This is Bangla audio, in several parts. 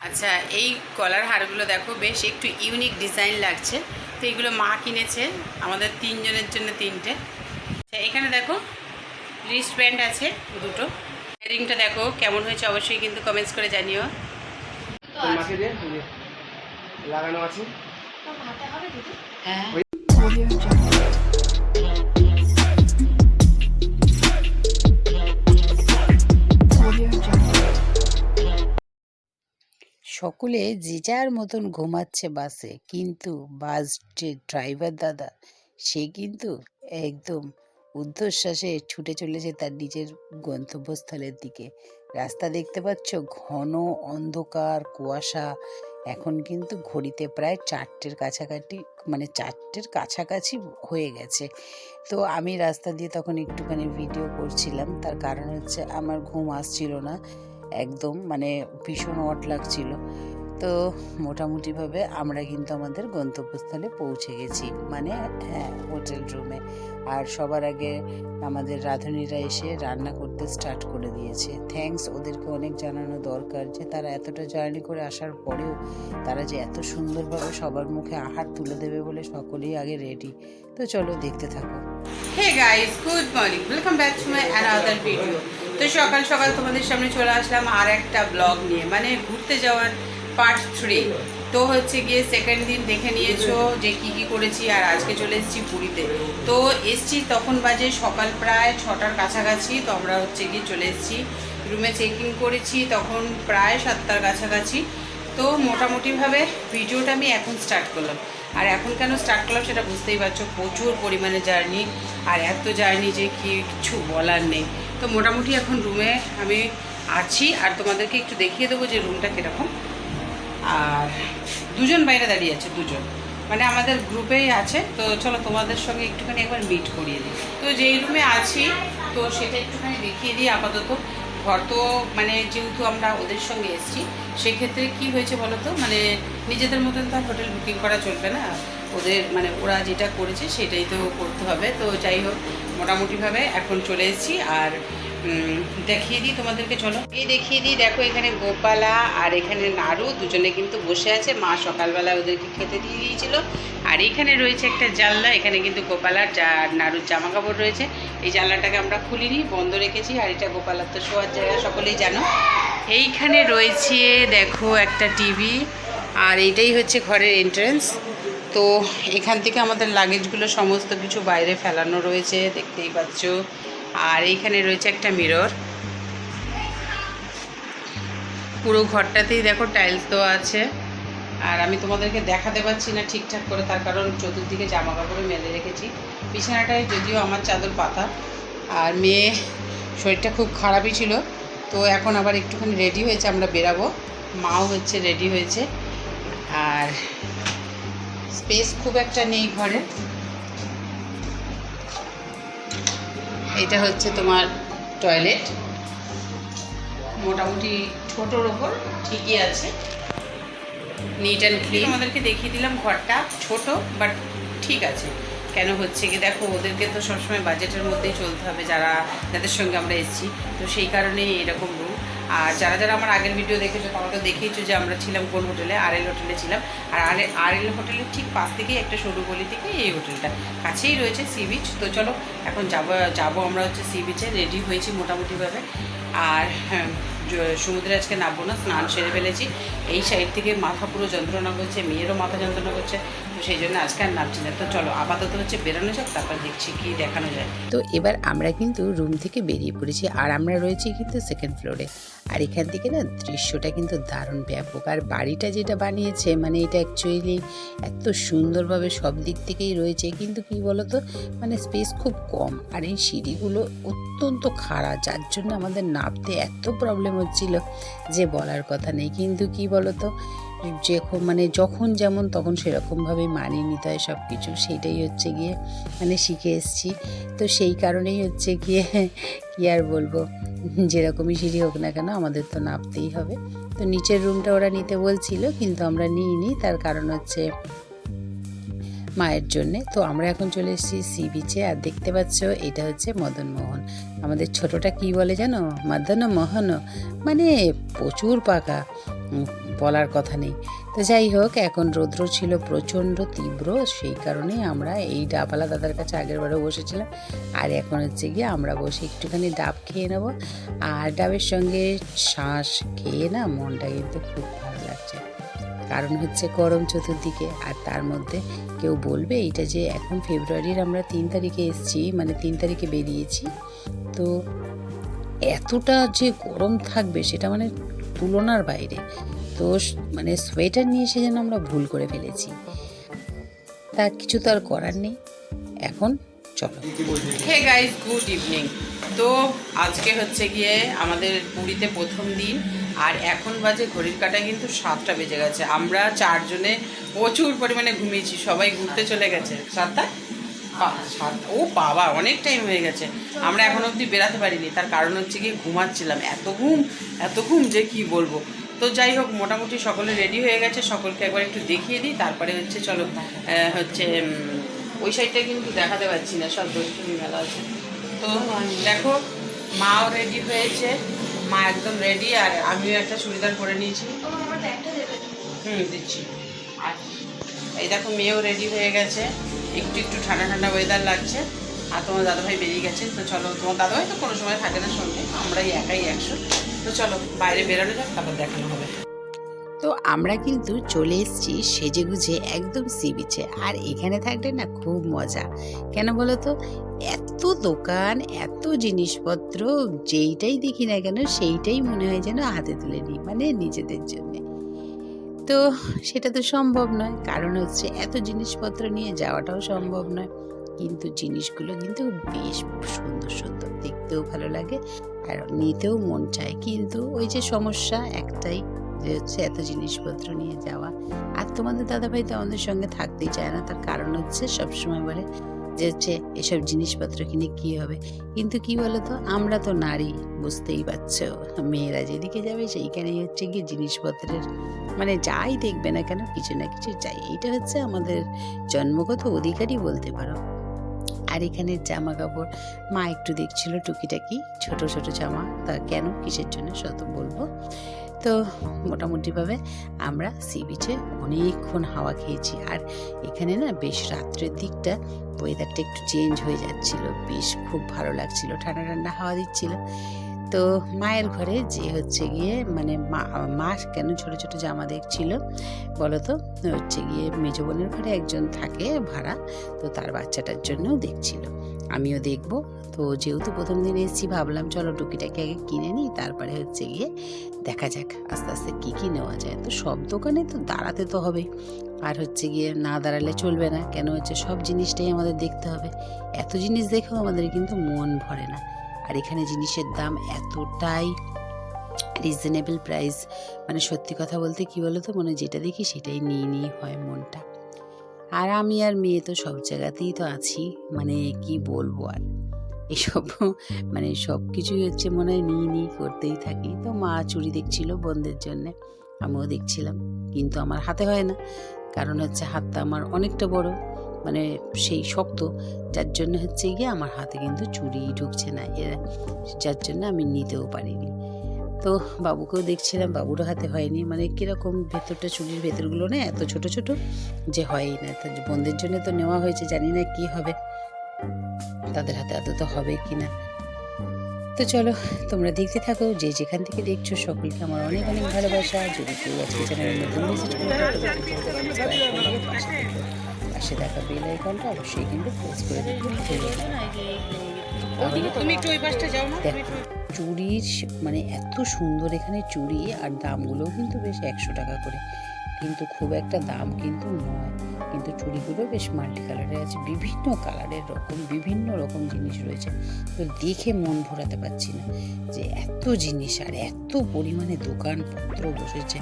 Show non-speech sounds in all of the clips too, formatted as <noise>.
আচ্ছা এই কলার হারগুলো দেখো বেশ একটু ইউনিক ডিজাইন লাগছে। তো এগুলো মা কিনেছে আমাদের তিনজনের জন্য তিনটে। আচ্ছা এখানে দেখো রিস্ট ব্যান্ড আছে দুটো। ইয়ারিংটা দেখো কেমন হয়েছে অবশ্যই কিন্তু কমেন্টস করে জানিও। লাগানো আছে। হ্যাঁ। সকলে যে যার মতন ঘুমাচ্ছে বাসে, কিন্তু বাস যে ড্রাইভার দাদা, সে কিন্তু একদম উদ্ধশ্বাসে ছুটে চলেছে তার নিজের গন্তব্যস্থলের দিকে। রাস্তা দেখতে পাচ্ছ, ঘন অন্ধকার, কুয়াশা। এখন কিন্তু ঘড়িতে প্রায় চারটের কাছাকাছি মানে চারটের কাছাকাছি হয়ে গেছে। তো আমি রাস্তা দিয়ে তখন একটুখানি ভিডিও করছিলাম। তার কারণ হচ্ছে আমার ঘুম আসছিল না। একদম মানে ভীষণ অট লাগছিল। তো মোটামুটিভাবে আমরা কিন্তু আমাদের গন্তব্যস্থলে পৌঁছে গেছি। মানে হ্যাঁ হোটেল রুমে আর সবার আগে আমাদের রাঁধুনিরা এসে রান্না করতে স্টার্ট করে দিয়েছে। থ্যাঙ্কস ওদেরকে অনেক জানানো দরকার যে তারা এতটা জার্নি করে আসার পরেও তারা যে এত সুন্দরভাবে সবার মুখে আহার তুলে দেবে বলে সকলেই আগে রেডি তো চলো দেখতে থাকো। Hey guys good morning welcome back to my another video তো সকাল সকাল তোমাদের সামনে চলে আসলাম আর একটা ব্লগ নিয়ে। মানে ঘুরতে যাওয়ার পার্ট থ্রি তো হচ্ছে গিয়ে সেকেন্ড দিন দেখে নিয়েছো যে কি কি করেছি আর আজকে চলে এসেছি পুরীতে। তো এসছি তখন বাজে সকাল প্রায় ছটার কাছাকাছি। তো আমরা হচ্ছে গিয়ে চলে এসেছি। রুমে চেক করেছি তখন প্রায় সাতটার কাছাকাছি। তো মোটামুটিভাবে ভিডিওটা আমি এখন স্টার্ট করলাম। আর এখন কেন স্টার্ট করলাম সেটা বুঝতেই পারছ, প্রচুর পরিমাণে জার্নি আর এত জার্নি যে কি কিছু বলার নেই। তো মোটামুটি এখন রুমে আমি আছি, আর তোমাদেরকে একটু দেখিয়ে দেবো যে রুমটা কীরকম। আর দুজন বাইরে দাঁড়িয়ে আছে, দুজন। মানে আমাদের গ্রুপেই আছে, তো চলো তোমাদের সঙ্গে একটুখানি একবার মিট করিয়ে দিই। তো যেই রুমে আছি, তো সেটা একটুখানি দেখিয়ে দিই আপাতত। ঘর তো মানে যেহেতু আমরা ওদের সঙ্গে এসেছি, সেক্ষেত্রে কি হয়েছে বলো তো মানে নিজেদের মতন তো আর হোটেল বুকিং করা চলবে না। ওদের মানে ওরা যেটা করেছে সেটাই তো করতে হবে। তো যাই হোক, মোটামুটিভাবে এখন চলে এসেছি। আর দেখিয়ে দিই তোমাদেরকে, চলো। এই দেখিয়ে দিই, দেখো এখানে গোপালা আর এখানে নাড়ু দুজনে কিন্তু বসে আছে। মা সকালবেলা ওদেরকে খেতে দিয়ে দিয়েছিল। আর এখানে রয়েছে একটা জানলা, এখানে কিন্তু গোপালার নাড়ুর জামা কাপড় রয়েছে। এই জানলাটাকে আমরা খুলিনি, বন্ধ রেখেছি, আর এটা গোপালার তো শোয়ার জায়গা, সকলেই জানো। এইখানে রয়েছে, দেখো একটা টিভি, আর এইটাই হচ্ছে ঘরের এন্ট্রেন্স তো এখান থেকে আমাদের লাগেজগুলো সমস্ত কিছু বাইরে ফেলানো রয়েছে, দেখতেই পাচ্ছ। আর এইখানে রয়েছে একটা মিরর। পুরো ঘরটাতেই দেখো টাইলস দেওয়া আছে। আর আমি তোমাদেরকে দেখাতে পারছি না ঠিকঠাক করে, তার কারণ চতুর্দিকে জামা কাপড়ে মেলে রেখেছি। বিছানাটায় যদিও আমার চাদর পাতা। আর মেয়ে, শরীরটা খুব খারাপই ছিল। তো এখন আবার একটুখানি রেডি হয়েছে, আমরা বেরাবো। মাও হচ্ছে রেডি হয়েছে। আর স্পেস খুব একটা নেই ঘরে। এটা হচ্ছে তোমার টয়লেট মোটামুটি ছোটোর ওপর ঠিকই আছে। নিট অ্যান্ড ক্লিন আমাদেরকে দেখিয়ে দিলাম ঘরটা ছোট বাট ঠিক আছে। কেন হচ্ছে কি, দেখো, ওদেরকে তো সবসময় বাজেটের মধ্যেই চলতে হবে যারা যাদের সঙ্গে আমরা এসেছি। তো সেই কারণেই এরকম রুম আর যারা যারা আমার আগের ভিডিও দেখেছ তারা তো দেখিয়েছো যে আমরা ছিলাম কোন হোটেলে? আর এল হোটেলে ছিলাম। আর আর আর এল হোটেলের ঠিক পাশ থেকেই একটা সরু গলি থেকে এই হোটেলটা। কাছেই রয়েছে সি বিচ তো চলো এখন যাব যাব আমরা হচ্ছে সি বিচে রেডি হয়েছি মোটামুটিভাবে। আর হ্যাঁ, সমুদ্রে আজকে নামবো না স্নান সেরে ফেলেছি। এই সাইড থেকে মাথা পুরো যন্ত্রণা করছে, মেয়েরও মাথা যন্ত্রণা করছে, তো সেই জন্য আজকে আর নামছি না। তো চলো, আপাতত হচ্ছে বেরোনো যাক, তারপর দেখছি কি দেখানো যায়। তো এবার আমরা কিন্তু রুম থেকে বেরিয়ে পড়েছি, আর আমরা রয়েছি কিন্তু সেকেন্ড ফ্লোরে আর এখান থেকে না, দৃশ্যটা কিন্তু দারুণ ব্যাপক। আর বাড়িটা যেটা বানিয়েছে মানে এটা অ্যাকচুয়ালি এত সুন্দরভাবে সব দিক থেকেই রয়েছে, কিন্তু কি বলতো মানে স্পেস খুব কম। আর এই সিঁড়িগুলো অত্যন্ত খাড়া, যার জন্য আমাদের নামতে এত প্রবলেম হচ্ছিল যে বলার কথা নেই। কিন্তু কি বলতো? যে মানে যখন যেমন তখন সেরকমভাবে মানিয়ে নিতে হয় সব কিছু সেটাই হচ্ছে গিয়ে মানে শিখে এসেছি। তো সেই কারণেই হচ্ছে গিয়ে <laughs> কি আর বলব? যেরকমই সিঁড়ি হোক না কেন আমাদের তো নামতেই হবে। তো নিচের রুমটা ওরা নিতে বলছিল, কিন্তু আমরা নিইনি। তার কারণ হচ্ছে মায়ের জন্যে। তো আমরা এখন চলে এসেছি সি বিচে। আর দেখতে পাচ্ছ, এটা হচ্ছে মদন মোহন। আমাদের ছোটটা কি বলে জানো? মদন মোহন। মানে প্রচুর পাকা। বলার কথা নেই। তো যাই হোক, এখন রৌদ্র ছিল প্রচণ্ড তীব্র, সেই কারণেই আমরা এই ডাবালা দাদার কাছে আগের বারে বসেছিলাম। আর এখন হচ্ছে গিয়ে আমরা বসে একটুখানি ডাব খেয়ে নেব। আর ডাবের সঙ্গে শ্বাস খেয়ে না মনটা কিন্তু খুব ভালো লাগছে। কারণ হচ্ছে গরম চতুর্দিকে, আর তার মধ্যে কেউ বলবে এটা যে এখন ফেব্রুয়ারির আমরা তিন তারিখে এসেছি মানে তিন তারিখে বেরিয়েছি। তো এতটা যে গরম থাকবে, সেটা মানে তুলনার বাইরে। তো মানে সোয়েটার নিয়ে এসে যেন আমরা ভুল করে ফেলেছি। তা কিছু তো আর করার নেই। এখন চলো। হে গুড ইভিনিং তো আজকে হচ্ছে গিয়ে আমাদের পুরীতে প্রথম দিন, আর এখন বাজে ঘড়ির কাটায় কিন্তু সাতটা বেজে গেছে। আমরা চারজনে প্রচুর পরিমাণে ঘুমিয়েছি, সবাই ঘুরতে চলে গেছে। সাতটা ও বাবা অনেক টাইম হয়ে গেছে। আমরা এখন অবধি বেরাতে পারিনি। তার কারণ হচ্ছে গিয়ে ঘুমাচ্ছিলাম। এত ঘুম এত ঘুম যে কি বলব? তো যাই হোক মোটামুটি সকলে রেডি হয়ে গেছে। সকলকে একবার একটু দেখিয়ে দিই। তারপরে হচ্ছে চলো হচ্ছে ওই সাইডটা কিন্তু দেখাতে পাচ্ছি না। সব দর্শনী মেলা আছে। তো দেখো মাও রেডি হয়েছে। মা একদম রেডি আর আমিও একটা চুড়িদার পরে নিয়েছি। হুম দিচ্ছি। আর এই দেখো মেয়েও রেডি হয়ে গেছে। একটু একটু ঠান্ডা ঠান্ডা ওয়েদার লাগছে। আর তোমার দাদাভাই বেরিয়ে গেছে, তো চলো, তোমার দাদাভাই তো কোনো সময় থাকে না সঙ্গে, আমরাই একাই একশো। তো চলো, বাইরে বেরোনো যাক, তারপর দেখানো হবে। তো আমরা কিন্তু চলে এসেছি সেজে গুজে একদম সি বিচে আর এখানে থাকলে না খুব মজা। কেন বলো তো? এত দোকান, এত জিনিসপত্র, যেইটাই দেখি না কেন, সেইটাই মনে হয় যেন হাতে তুলে নিই মানে নিজেদের জন্য। তো সেটা তো সম্ভব নয়। কারণ হচ্ছে এত জিনিসপত্র নিয়ে যাওয়াটাও সম্ভব নয়। কিন্তু জিনিসগুলো কিন্তু বেশ সুন্দর সুন্দর। দেখতেও ভালো লাগে আর নিতেও মন চায়। কিন্তু ওই যে সমস্যা একটাই যে হচ্ছে এত জিনিসপত্র নিয়ে যাওয়া। আর তোমাদের দাদাভাই তো আমাদের সঙ্গে থাকতেই চায় না। তার কারণ হচ্ছে সবসময় বলে যে হচ্ছে এসব জিনিসপত্র কিনে কি হবে? কিন্তু কি বলতো? আমরা তো নারী, বুঝতেই পারছ। মেয়েরা যেদিকে যাবে সেইখানেই হচ্ছে গিয়ে জিনিসপত্রের মানে যাই দেখবে না কেন, কিছু না কিছু চাই। এটা হচ্ছে আমাদের জন্মগত অধিকারই বলতে পারো। আর এখানে জামা কাপড় মা একটু দেখছিল টুকিটাকি, ছোট ছোট জামা। তা কেন? কিসের জন্য? শত বলব। তো মোটামুটিভাবে আমরা সি বিচে অনেকক্ষণ হাওয়া খেয়েছি। আর এখানে না বেশ রাত্রের দিকটা ওয়েদারটা একটু চেঞ্জ হয়ে যাচ্ছিল। বেশ খুব ভালো লাগছিল। ঠান্ডা ঠান্ডা হাওয়া দিচ্ছিল। তো মায়ের ঘরে যে হচ্ছে গিয়ে মানে মা কেন ছোট ছোট জামা দেখছিল? বলো তো হচ্ছে গিয়ে মেজো বোনের ঘরে একজন থাকে ভাড়া, তো তার বাচ্চাটার জন্যও দেখছিল। আমিও দেখব। তো যেহেতু প্রথম দিন এসেছি, ভাবলাম চলো টুকিটাকি আগে কিনে নিই, তারপরে হচ্ছে গিয়ে দেখা যাক আস্তে আস্তে কী কী নেওয়া যায়। তো সব দোকানে তো দাঁড়াতে তো হবে আর হচ্ছে গিয়ে না দাঁড়ালে চলবে না। কেন হচ্ছে সব জিনিসটাই আমাদের দেখতে হবে। এত জিনিস দেখেও আমাদের কিন্তু মন ভরে না। আর এখানে জিনিসের দাম এতটাই রিজনেবল প্রাইস মানে সত্যি কথা বলতে কি বলো তো মনে যেটা দেখি সেটাই নিয়ে নিয়ে হয় মনটা। আর আমি আর মেয়ে তো সব জায়গাতেই তো আছি। মানে কি বলব আর? এসব <laughs> মানে সব কিছুই হচ্ছে মনে হয় নিয়ে নিয়ে করতেই থাকি। তো মা চুরি দেখছিল বোনদের জন্যে। আমিও দেখছিলাম। কিন্তু আমার হাতে হয় না। কারণ হচ্ছে হাতটা আমার অনেকটা বড়। মানে সেই শক্ত, যার জন্য হচ্ছে গিয়ে আমার হাতে কিন্তু চুড়ি ঢুকছে না এরা যার জন্য আমি নিতেও পারিনি। তো বাবুকেও দেখছিলাম, বাবুরও হাতে হয়নি। মানে কীরকম ভেতরটা চুরির ভেতরগুলো না এত ছোট ছোট যে হয়ই না। তো বোনদের জন্য তো নেওয়া হয়েছে, জানি না কি হবে। তাদের হাতে এত তো হবে কি না। তো চলো, তোমরা দেখতে থাকো, যে যেখান থেকে দেখছ সকলকে আমার অনেক অনেক ভালোবাসা। যদি কেউ আজকে চ্যানেলে নতুন ভিজিট করে পাশে দেখা বেল আইকনটা অবশ্যই কিন্তু প্রেস করে দেখ চুড়ির মানে এত সুন্দর এখানে চুড়ি আর দামগুলোও কিন্তু বেশ একশো টাকা করে। কিন্তু খুব একটা দাম কিন্তু নয়। কিন্তু চুড়িগুলো বেশ মাল্টি কালারের আছে বিভিন্ন কালারের রকম বিভিন্ন রকম জিনিস রয়েছে। তো দেখে মন ভরাতে পারছি না যে এত জিনিস আর এত পরিমাণে দোকানপত্র বসেছে।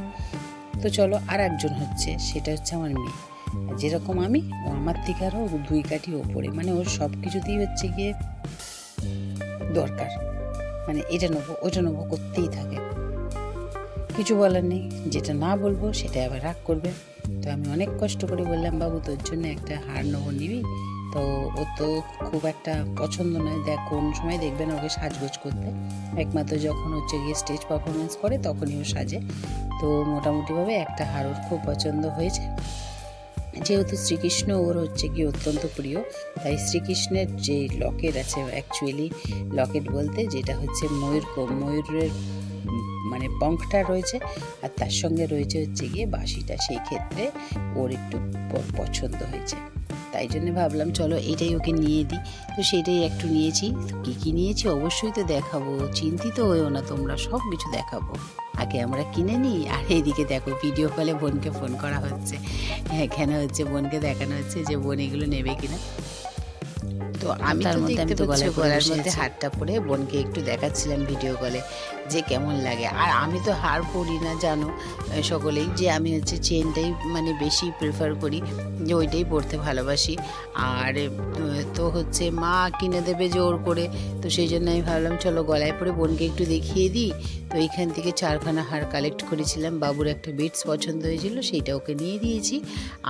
তো চলো আর একজন হচ্ছে সেটা হচ্ছে আমার মেয়ে। যেরকম আমি, ও আমার থেকে আরও দুই কাঠি ওপরে। মানে ওর সব কিছুতেই হচ্ছে গিয়ে দরকার। মানে এটা নেব ওটা নেব করতেই থাকে। কিছু বলার নেই, যেটা না বলব সেটা আবার রাগ করবে। তো আমি অনেক কষ্ট করে বললাম, বাবু, তোর জন্য একটা হার নেব নিবি? তো ও তো খুব একটা পছন্দ নয়। দেখ, কোন সময় দেখবেন ওকে সাজগোজ করতে। একমাত্র যখন হচ্ছে গিয়ে স্টেজ পারফরমেন্স করে, তখনই ও সাজে। তো মোটামুটিভাবে একটা হার ওর খুব পছন্দ হয়েছে। যেহেতু শ্রীকৃষ্ণ ওর হচ্ছে কি অত্যন্ত প্রিয়, তাই শ্রীকৃষ্ণের যে লকেট আছে অ্যাকচুয়ালি লকেট বলতে যেটা হচ্ছে ময়ূর ময়ূরের মানে পঙ্খটা রয়েছে আর তার সঙ্গে রয়েছে হচ্ছে গিয়ে বাঁশিটা। সেই ক্ষেত্রে ওর একটু পছন্দ হয়েছে। তাই জন্য ভাবলাম, চলো এটাই ওকে নিয়ে দিই। তো সেটাই একটু নিয়েছি। তো কী কী নিয়েছি অবশ্যই তো দেখাবো। চিন্তিত হয়েও না তোমরা, সব কিছু দেখাবো। আগে আমরা কিনে নিই। আর এইদিকে দেখো ভিডিও কলে বোনকে ফোন করা হচ্ছে। এখানে হচ্ছে? বোনকে দেখানো হচ্ছে যে বোন এগুলো নেবে কিনা। তো আমি তার মধ্যে তো গলায় গলার মধ্যে হারটা পরে বোনকে একটু দেখাচ্ছিলাম ভিডিও কলে যে কেমন লাগে। আর আমি তো হার পরি না জানো সকলেই যে আমি হচ্ছে চেনটাই মানে বেশি প্রেফার করি যে ওইটাই পরতে ভালোবাসি। আর তো হচ্ছে মা কিনে দেবে জোর করে তো সেই জন্য আমি ভাবলাম চলো গলায় পরে বোনকে একটু দেখিয়ে দিই। তো এইখান থেকে চারখানা হার কালেক্ট করেছিলাম। বাবুর একটা বিটস পছন্দ হয়েছিল সেইটা ওকে নিয়ে দিয়েছি।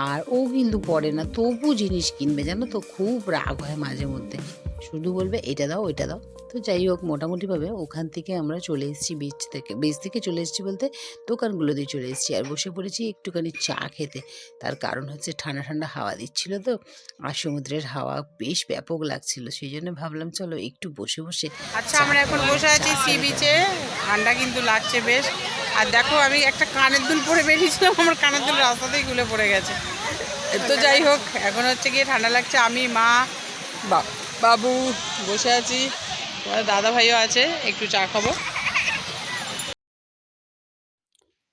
আর ও কিন্তু পড়ে না তবু জিনিস কিনবে জানো তো খুব রাগ হয় মাঝে মধ্যে। শুধু বলবে এটা দাও ওইটা দাও। তো যাই হোক মোটামুটিভাবে ওখান থেকে আমরা চলে এসেছি বিচ থেকে। বিচ থেকে চলে এসেছি বলতে দোকানগুলো দিয়ে চলে এসেছি। আর বসে পড়েছি একটুখানি চা খেতে। তার কারণ হচ্ছে ঠান্ডা ঠান্ডা হাওয়া দিচ্ছিল তো আর সমুদ্রের হাওয়া বেশ ব্যাপক লাগছিল। সেই জন্য ভাবলাম চলো একটু বসে বসে আচ্ছা আমরা এখন বসে আছি সি বিচে ঠান্ডা কিন্তু লাগছে বেশ। আর দেখো আমি একটা কানের দুল পরে বেরিয়েছিলাম। আমার কানের দুল রাস্তাতেই গুলে পড়ে গেছে। তো যাই হোক এখন হচ্ছে গিয়ে ঠান্ডা লাগছে। আমি মা বাবু বসে আছি। দাদা ভাইও আছে, একটু চা খাব।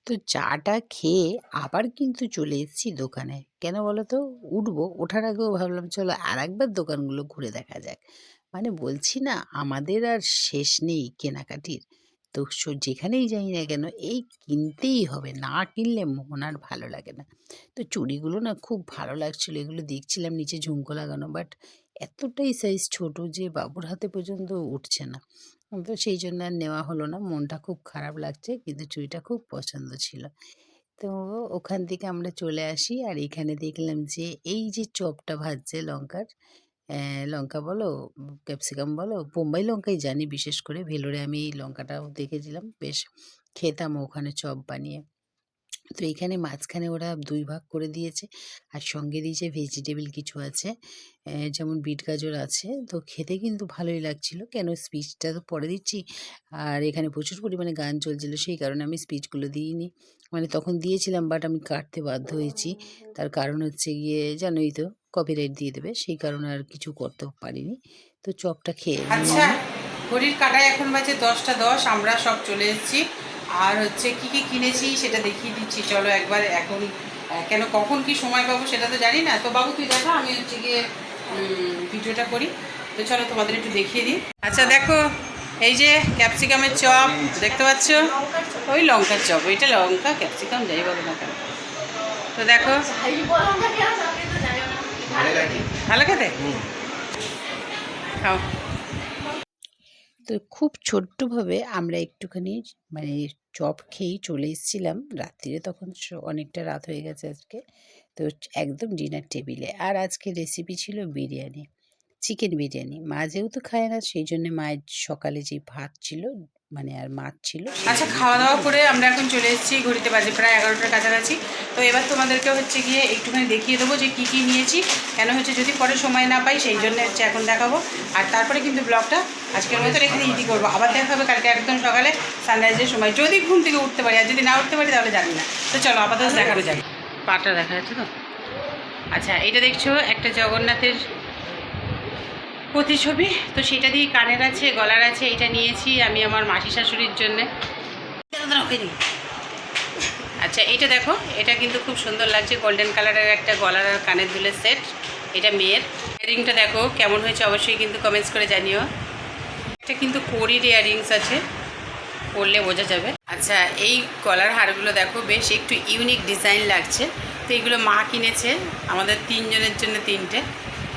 তো চাটা খেয়ে আবার কিন্তু চলে এসেছি দোকানে। কেন বলো তো উঠবো, ওঠার আগেও ভাবলাম চলো আর একবার দোকানগুলো ঘুরে দেখা যাক। মানে বলছি না, আমাদের আর শেষ নেই কেনাকাটির। তো যেখানেই যাই না কেন, এই কিনতেই হবে, না কিনলে মন আর ভালো লাগে না। তো চুড়িগুলো না খুব ভালো লাগছিল, এগুলো দেখছিলাম নিচে ঝুমকো লাগানো, বাট এতটাই সাইজ ছোট যে বাবুর হাতে পর্যন্ত উঠছে না। তো সেই জন্য আর নেওয়া হলো না। মনটা খুব খারাপ লাগছে, কিন্তু চুড়িটা খুব পছন্দ ছিল। তো ওখান থেকে আমরা চলে আসি আর এখানে দেখলাম যে এই যে চপটা ভাজছে লঙ্কার লঙ্কা বলো ক্যাপসিকাম বলো, বোম্বাই লঙ্কাই জানি, বিশেষ করে ভেলোরে আমি এই লঙ্কাটাও দেখেছিলাম। বেশ খেতাম ওখানে চপ বানিয়ে। তো এখানে মাঝখানে ওরা দুই ভাগ করে দিয়েছে। আর সঙ্গে দিয়েছে ভেজিটেবল কিছু আছে যেমন বিট গাজর আছে তো খেতে কিন্তু ভালোই লাগছিল। কেন স্পিচটা তো পরে দিচ্ছি। আর এখানে প্রচুর পরিমাণে গান চলছিল সেই কারণে আমি স্পিচগুলো দিইনি। মানে তখন দিয়েছিলাম বাট আমি কাটতে বাধ্য হয়েছি। তার কারণ হচ্ছে গিয়ে জানোই তো কপিরাইট দিয়ে দেবে সেই কারণে আর কিছু করতে পারিনি। তো চপটা খেয়ে। আচ্ছা ঘড়ির কাটায় এখন বাজে দশটা দশ আমরা সব চলে এসেছি। আর হচ্ছে কি কি কিনেছি সেটা দেখিয়ে দিচ্ছি। চলো একবার এখন কেন কখন কি সময় পাবো সেটা তো জানি না। তো বাবু তুই দেখা আমি হচ্ছে গিয়ে ভিডিওটা করি। তো চলো তোমাদের একটু দেখিয়ে দিই। আচ্ছা দেখো এই যে ক্যাপসিকামের চপ দেখতে পাচ্ছ? ওই লঙ্কার চপ ওইটা লঙ্কা ক্যাপসিকাম যাই বলো না কেন। তো দেখো। ভালো খেতে? খাও। তো খুব ছোট্টভাবে আমরা একটুখানি মানে চপ খেয়েই চলে এসেছিলাম। রাত্রিরে তখন অনেকটা রাত হয়ে গেছে আজকে। তো একদম ডিনার টেবিলে আর আজকে রেসিপি ছিল বিরিয়ানি চিকেন বিরিয়ানি। মা যেহেতু খায় না সেই জন্য মায়ের সকালে যে ভাত ছিল মানে আর মাছ ছিল আচ্ছা খাওয়া দাওয়া করে আমরা এখন চলে এসেছি। ঘড়িতে বাজে প্রায় এগারোটার কাছাকাছি। তো এবার তোমাদেরকে হচ্ছে গিয়ে একটুখানি দেখিয়ে দেবো যে কী কী নিয়েছি। কেন হচ্ছে যদি পরে সময় না পাই সেই জন্য হচ্ছে এখন দেখাবো। আর তারপরে কিন্তু ব্লগটা আজকের মতো এখানে ইতি করব। আবার দেখা হবে কালকে একদম সকালে সানরাইজের সময়। যদি ঘুম থেকে উঠতে পারি আর যদি না উঠতে পারি তাহলে জানি না। তো চলো আপাতত দেখানো যাক। পাটা দেখা যাচ্ছে তো? আচ্ছা এটা দেখছ একটা জগন্নাথের প্রতিছবি তো সেটা দিয়ে কানের আছে গলার আছে এটা নিয়েছি আমি আমার মাসি শাশুড়ির জন্যে। আচ্ছা এটা দেখো এটা কিন্তু খুব সুন্দর লাগছে। গোল্ডেন কালারের একটা গলার আর কানের দুলের সেট এটা মেয়ের। ইয়ারিংটা দেখো কেমন হয়েছে অবশ্যই কিন্তু কমেন্টস করে জানিও। এটা কিন্তু কোরির ইয়ারিংস আছে, পরলে বোঝা যাবে। আচ্ছা এই কলার হারগুলো দেখো, বেশ একটু ইউনিক ডিজাইন লাগছে। তো এগুলো মা কিনেছে, আমাদের তিনজনের জন্য তিনটে।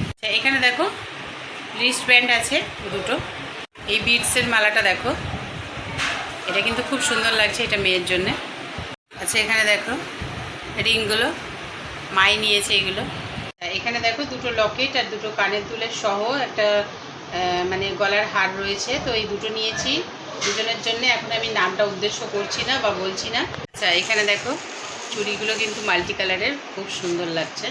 আচ্ছা এখানে দেখো, রিস্ট ব্যান্ড আছে দুটো। এই বিটসের মালাটা দেখো, এটা কিন্তু খুব সুন্দর লাগছে এটা মেয়ের জন্যে। আচ্ছা এখানে দেখো, রিংগুলো, মাই নিয়েছে এগুলো। এখানে দেখো দুটো লকেট আর দুটো কানের দুলের সহ একটা মানে গলার হার রয়েছে, তো এই দুটো নিয়েছি। দুজনের জন্য এখন আমি নামটা উদ্দেশ্য করছি না বা বলছি না। আচ্ছা এখানে দেখো, চুড়িগুলো কিন্তু মাল্টি কালারের খুব সুন্দর লাগছে।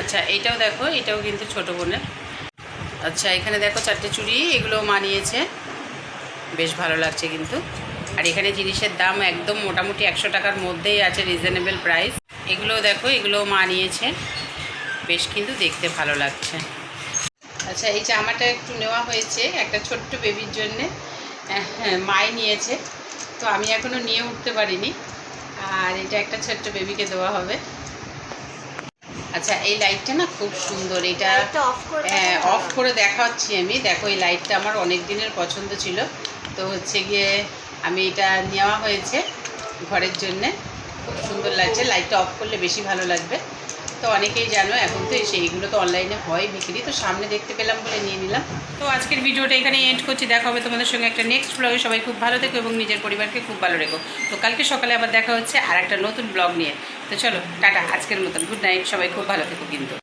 আচ্ছা এটাও দেখো, এটাও কিন্তু ছোট বোনের। আচ্ছা এখানে দেখো চারটে চুড়ি এগুলো মানিয়েছে বেশ ভালো লাগছে কিন্তু। আর এখানে জিনিসের দাম একদম মোটামুটি একশো টাকার মধ্যেই আছে রিজনেবল প্রাইস এগুলো দেখো এগুলো মানিয়েছে বেশ কিন্তু দেখতে ভালো লাগছে। আচ্ছা এই জামাটা একটু নেওয়া হয়েছে একটা ছোট্ট বেবির জন্যে। হ্যাঁ, মাই নিয়েছে। তো আমি এখনও নিয়ে উঠতে পারিনি। আর এটা একটা ছোট্ট বেবিকে দেওয়া হবে। আচ্ছা এই লাইটটা না খুব সুন্দর। এটা অফ হ্যাঁ অফ করে দেখাচ্ছি আমি। দেখো এই লাইটটা আমার অনেক দিনের পছন্দ ছিল। তো হচ্ছে গিয়ে আমি এটা নেওয়া হয়েছে ঘরের জন্যে। খুব সুন্দর লাগছে। লাইটটা অফ করলে বেশি ভালো লাগবে। তো অনেকেই জানো, এখন তো সেইগুলো তো অনলাইনে হয় বিক্রি। তো সামনে দেখতে পেলাম বলে নিয়ে নিলাম। তো আজকের ভিডিওটা এখানে এন্ড করছি। দেখা হবে তোমাদের সঙ্গে একটা নেক্সট ব্লগে সবাই খুব ভালো থেকো এবং নিজের পরিবারকে খুব ভালো রেখো। তো কালকে সকালে আবার দেখা হচ্ছে আর একটা নতুন ব্লগ নিয়ে। তো চলো, টাটা। আজকের মতন। গুড নাইট সবাই খুব ভালো থেকো কিন্তু।